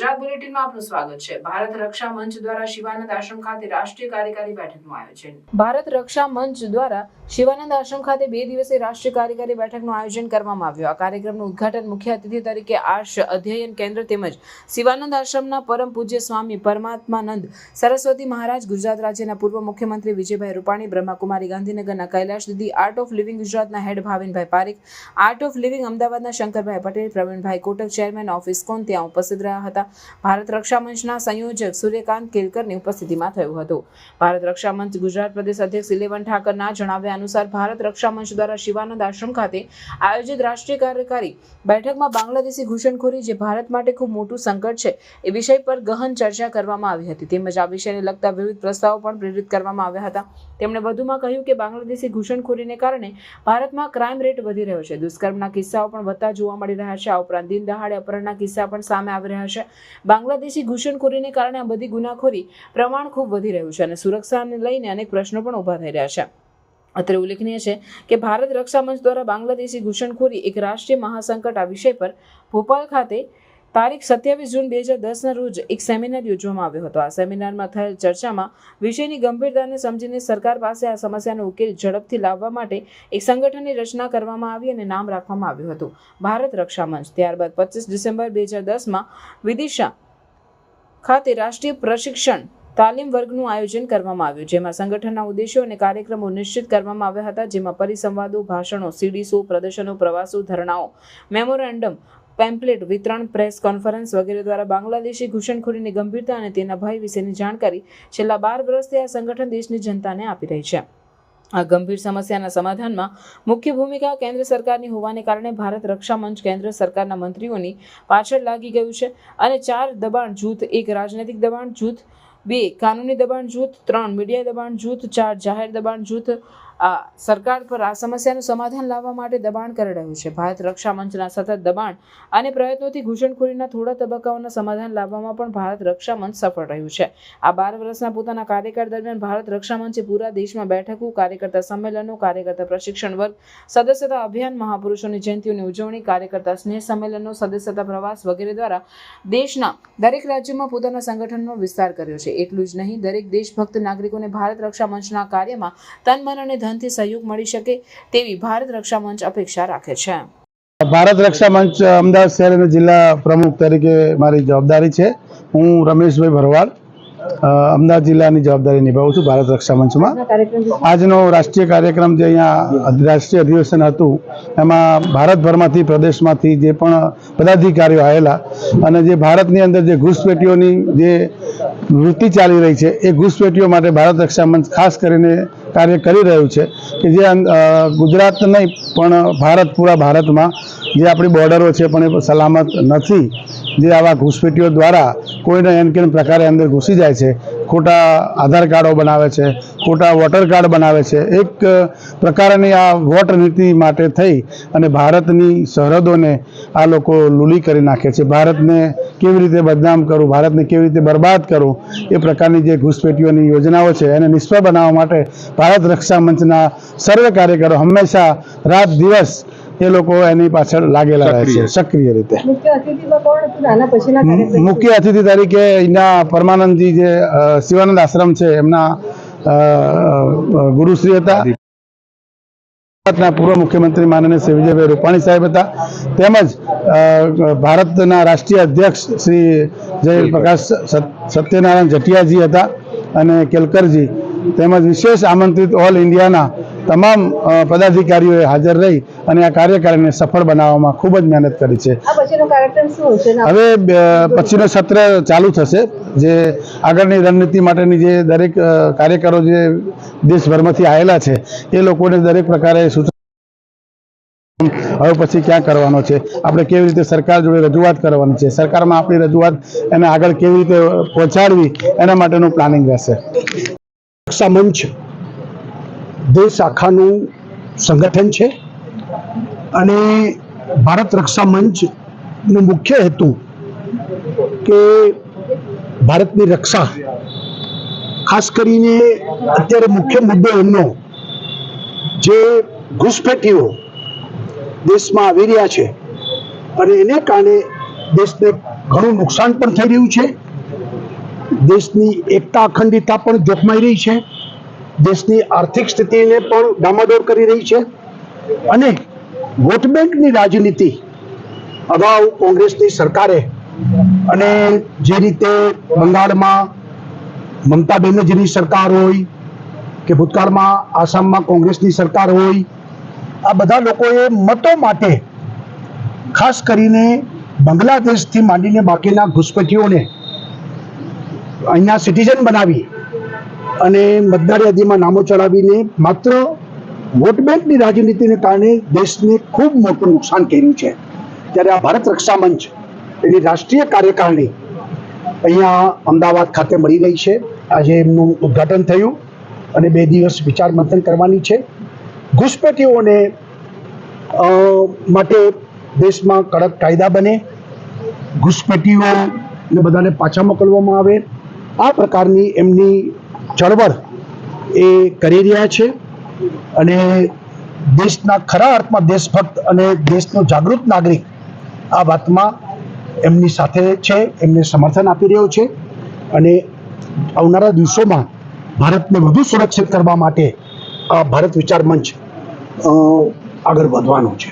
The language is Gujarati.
ગુજરાત ભારત રક્ષા મંચ દ્વારા શિવાનંદ આશ્રમ ખાતે ભારત રક્ષા મંચ દ્વારા શિવાનંદ આશ્રમ ખાતે બે દિવસીય રાષ્ટ્રીય કાર્યકારી બેઠકનું આયોજન કરવામાં આવ્યું. આ કાર્યક્રમનું ઉદ્ઘાટન મુખ્ય અતિથિ તરીકે આર્ષ અધ્યયન કેન્દ્ર તેમજ શિવાનંદ આશ્રમના પરમ પૂજ્ય સ્વામી પરમાત્માનંદ, સરસ્વતી મહારાજ, ગુજરાત રાજ્યના પૂર્વ મુખ્યમંત્રી વિજયભાઈ રૂપાણી, બ્રહ્માકુમારી ગાંધીનગરના Kailash Didi art of living ગુજરાતના head Bhavinbhai Parekh art of living અમદાવાદના Shankarbhai Patel, Pravinbhai Kotak chairman of ISKCON ત્યાં ઉપસ્થિત રહ્યા હતા. ભારત રક્ષા મંચના સંયોજક સૂર્યકાંત કેલકરની ઉપસ્થિતિમાં થયું હતું. ભારત રક્ષા મંચ ગુજરાત પ્રદેશ અધ્યક્ષ ઇલેવન ઠાકરના જણાવ્યા અનુસાર ભારત રક્ષા મંચ દ્વારા શિવાનંદ આશ્રમ ખાતે આયોજિત રાષ્ટ્રીય કાર્યકારી બેઠકમાં બાંગ્લાદેશી ઘૂસણખોરી જે ભારત માટે ખૂબ મોટું સંકટ છે એ વિષય પર ગહન ચર્ચા કરવામાં આવી હતી. તેમજ આ વિષયને લગતા વિવિધ પ્રસ્તાવો પણ પ્રેરિત કરવામાં આવ્યા હતા. તેમણે વધુમાં કહ્યું કે બાંગ્લાદેશી ઘૂસણખોરીને કારણે ભારતમાં ક્રાઇમ રેટ વધી રહ્યો છે. દુષ્કર્મના કિસ્સાઓ પણ વધતા જોવા મળી રહ્યા છે. આ ઉપરાંત દિન દહાડે અપહરણના કિસ્સા પણ સામે આવી રહ્યા છે. બાંગ્લાદેશી ઘૂસણખોરીને કારણે આ બધી ગુનાખોરી પ્રમાણ ખૂબ વધી રહ્યું છે અને સુરક્ષાને લઈને અનેક પ્રશ્નો પણ ઊભા થઈ રહ્યા છે. અત્રે ઉલ્લેખનીય છે કે ભારત રક્ષા મંચ દ્વારા બાંગ્લાદેશી ઘૂસણખોરી એક રાષ્ટ્રીય મહાસંકટ આ વિષય પર ભોપાલ ખાતે તારીખ સત્યાવીસ જૂન બે હજાર દસના રોજ એક સેમિનાર યોજવામાં આવ્યો હતો. આ સેમિનારમાં થયેલ ચર્ચામાં વિષયની ગંભીરતાને સમજીને સરકાર પાસે આ સમસ્યાનો ઉકેલ ઝડપથી લાવવા માટે એક સંગઠનની રચના કરવામાં આવી અને નામ રાખવામાં આવ્યું હતું. ભારત રક્ષા મંચ. ત્યારબાદ પચીસ ડિસેમ્બર બે હજાર દસમાં વિદિશા ખાતે રાષ્ટ્રીય પ્રશિક્ષણ તાલીમ વર્ગનું આયોજન કરવામાં આવ્યું, જેમાં સંગઠનના ઉદ્દેશો અને કાર્યક્રમો નિશ્ચિત કરવામાં આવ્યા હતા, જેમાં પરિસંવાદો, ભાષણો સીડી શો પ્રદર્શનો, પ્રવાસો, ધરણાઓ, મેમોરેન્ડમ પેમ્પલેટ, વિતરણ, પ્રેસ કોન્ફરન્સ વગેરે દ્વારા બાંગ્લાદેશી ઘૂસણખોરીની ગંભીરતા અને તેના ભય વિશેની જાણકારી છેલ્લા બાર વર્ષથી આ સંગઠન દેશની જનતાને આપી રહી છે. આ ગંભીર સમસ્યાના સમાધાનમાં મુખ્ય ભૂમિકા કેન્દ્ર સરકારની હોવાને કારણે ભારત રક્ષા મંચ કેન્દ્ર સરકારના મંત્રીઓની પાછળ લાગી ગયું છે અને ચાર દબાણ જૂથ, એક રાજનૈતિક દબાણ જૂથ, બે કાનૂની દબાણ જૂથ, ત્રણ મીડિયા દબાણ જૂથ, ચાર જાહેર દબાણ જૂથ આ સરકાર પર આ સમસ્યાનું સમાધાન લાવવા માટે દબાણ કરી રહ્યું છે. ભારત રક્ષા મંચના સતત દબાણ અને પ્રયત્નોથી ઘૂસણખોરીના થોડા તબક્કાઓના સમાધાન લાવવામાં પણ ભારત રક્ષા મંચ સફળ રહ્યું છે. આ બાર વર્ષના પોતાના કાર્યકાળ દરમિયાન ભારત રક્ષા મંચે પૂરા દેશમાં બેઠકો, કાર્યકર્તા સંમેલનો, કાર્યકર્તા પ્રશિક્ષણ વર્ગ, સદસ્યતા અભિયાન, મહાપુરુષોની જયંતિઓની ઉજવણી, કાર્યકર્તા સ્નેહ સંમેલનો, સદસ્યતા પ્રવાસ વગેરે દ્વારા દેશના દરેક રાજ્યમાં પોતાના સંગઠનનો વિસ્તાર કર્યો છે. એટલું જ નહીં, દરેક દેશભક્ત નાગરિકોને ભારત રક્ષા મંચના કાર્યમાં તન મન અને ધનથી સહયોગ મળી શકે તેવી ભારત રક્ષા મંચ અપેક્ષા રાખે છે. ભારત રક્ષા મંચ અમદાવાદ શહેર અને જિલ્લા પ્રમુખ તરીકે મારી જવાબદારી છે. હું રમેશભાઈ ભરવાડ અમદાવાદ જિલ્લાની જવાબદારી નિભાવું છું ભારત રક્ષા મંચમાં. આજનો રાષ્ટ્રીય કાર્યક્રમ જે અહીંયા રાષ્ટ્રીય અધિવેશન હતું, એમાં ભારતભરમાંથી, પ્રદેશમાંથી જે પણ પદાધિકારીઓ આવેલા અને જે ભારતની અંદર જે ઘૂસપેટીઓની જે વૃત્તિ ચાલી રહી છે. એ ઘૂસપેટીઓ માટે ભારત રક્ષા મંચ ખાસ કરીને કાર્ય કરી રહ્યું છે કે જે ગુજરાત નહીં, પણ ભારત, પૂરા ભારતમાં જે આપણી બોર્ડરો છે, પણ એ સલામત નથી. જે આવા ઘૂસપેટીઓ દ્વારા કોઈને એન કેન પ્રકારે અંદર ઘૂસી જાય છે? ખોટા આધાર કાર્ડો બનાવે છે, ખોટા વોટર કાર્ડ બનાવે છે, એક પ્રકારની આ વોટ નીતિ માટે થઈ અને ભારતની સરહદોને આ લોકો લૂલી કરી નાખે છે. ભારતને કેવી રીતે બદનામ કરવું ભારતને કેવી રીતે બરબાદ કરવું એ પ્રકારની જે ઘૂસપેટીઓની યોજનાઓ છે, એને નિષ્ફળ બનાવવા માટે ભારત રક્ષા મંચના સર્વે કાર્યકરો હંમેશા રાત દિવસ એ લોકો એની પાછળ લાગેલા રહે છે સક્રિય. રીતે. મુખ્ય અતિથિ તરીકે અહીંના પરમાનંદજી જે શિવાનંદ આશ્રમ છે એમના ગુરુશ્રી હતા. ગુજરાતના પૂર્વ મુખ્યમંત્રી માનનીય શ્રી વિજયભાઈ રૂપાણી સાહેબ હતા. તેમજ ભારતના રાષ્ટ્રીય અધ્યક્ષ શ્રી જયપ્રકાશ સત- સત્યનારાયણ જટિયાજી હતા અને કેલકરજી. તેમજ વિશેષ આમંત્રિત ઓલ ઇન્ડિયાના તમામ પદાધિકારીઓએ હાજર રહી અને આ કાર્યકારીને સફળ બનાવવામાં ખૂબ જ મહેનત કરી છે. હવે પછીનો સત્ર ચાલુ થશે જે આગળની રણનીતિ માટેની જે દરેક કાર્યકરો જે દેશભરમાંથી આવેલા છે એ લોકોને દરેક પ્રકારે સૂચન હવે પછી ક્યાં કરવાનો છે? આપણે કેવી રીતે સરકાર જોડે રજૂઆત કરવાની છે? સરકારમાં આપણી રજૂઆત એને આગળ કેવી રીતે પહોંચાડવી? એના માટેનું પ્લાનિંગ રહેશે. મંચ દેશ આખાનું સંગઠન છે. અને ભારત રક્ષા મંચનો મુખ્ય હેતુ કે ભારતની રક્ષા, ખાસ કરીને અત્યારે મુખ્ય મુદ્દો એમનો, જે ઘૂસપેઠીઓ દેશમાં આવી રહ્યા છે. અને એને કારણે દેશને ઘણું નુકસાન પણ થઈ રહ્યું છે. દેશની એકતા અખંડિતતા પણ જોખમાઈ રહી છે. દેશની આર્થિક સ્થિતિને પણ ડામાડોળ કરી રહી છે. અને વોટ બેંકની રાજનીતિ અગાઉ કોંગ્રેસની સરકારે અને જે રીતે બંગાળમાં મમતા બેનર્જીની સરકાર હોય કે ભૂતકાળમાં આસામમાં કોંગ્રેસની સરકાર હોય, આ બધા લોકોએ મતો માટે ખાસ કરીને બાંગ્લાદેશથી માંડીને બાકીના ઘુસપેઠીઓને અહીંયા સિટીઝન બનાવી અને મતદાર યાદીમાં નામો ચડાવીને માત્ર વોટ બેંકની રાજનીતિને કારણે દેશને ખૂબ મોટું નુકસાન કર્યું છે. ત્યારે આ ભારત રક્ષા મંચ એની રાષ્ટ્રીય કાર્યકારિણી અહીંયા અમદાવાદ ખાતે મળી રહી છે. આજે એમનું ઉદ્ઘાટન થયું અને બે દિવસ વિચાર મંથન કરવાની છે. ઘુસપેઠીઓને માટે દેશમાં કડક કાયદા બને. ઘુસપેઠીઓને બધાને પાછા મોકલવામાં આવે. આ પ્રકારની એમની ચળવળ એ કરી રહ્યા છે અને દેશના ખરા અર્થમાં દેશભક્ત અને દેશનો જાગૃત નાગરિક આ વાતમાં એમની સાથે છે, એમને સમર્થન આપી રહ્યો છે અને આવનારા દિવસોમાં ભારતને વધુ સુરક્ષિત કરવા માટે આ ભારત વિચાર મંચ આગળ વધવાનું છે.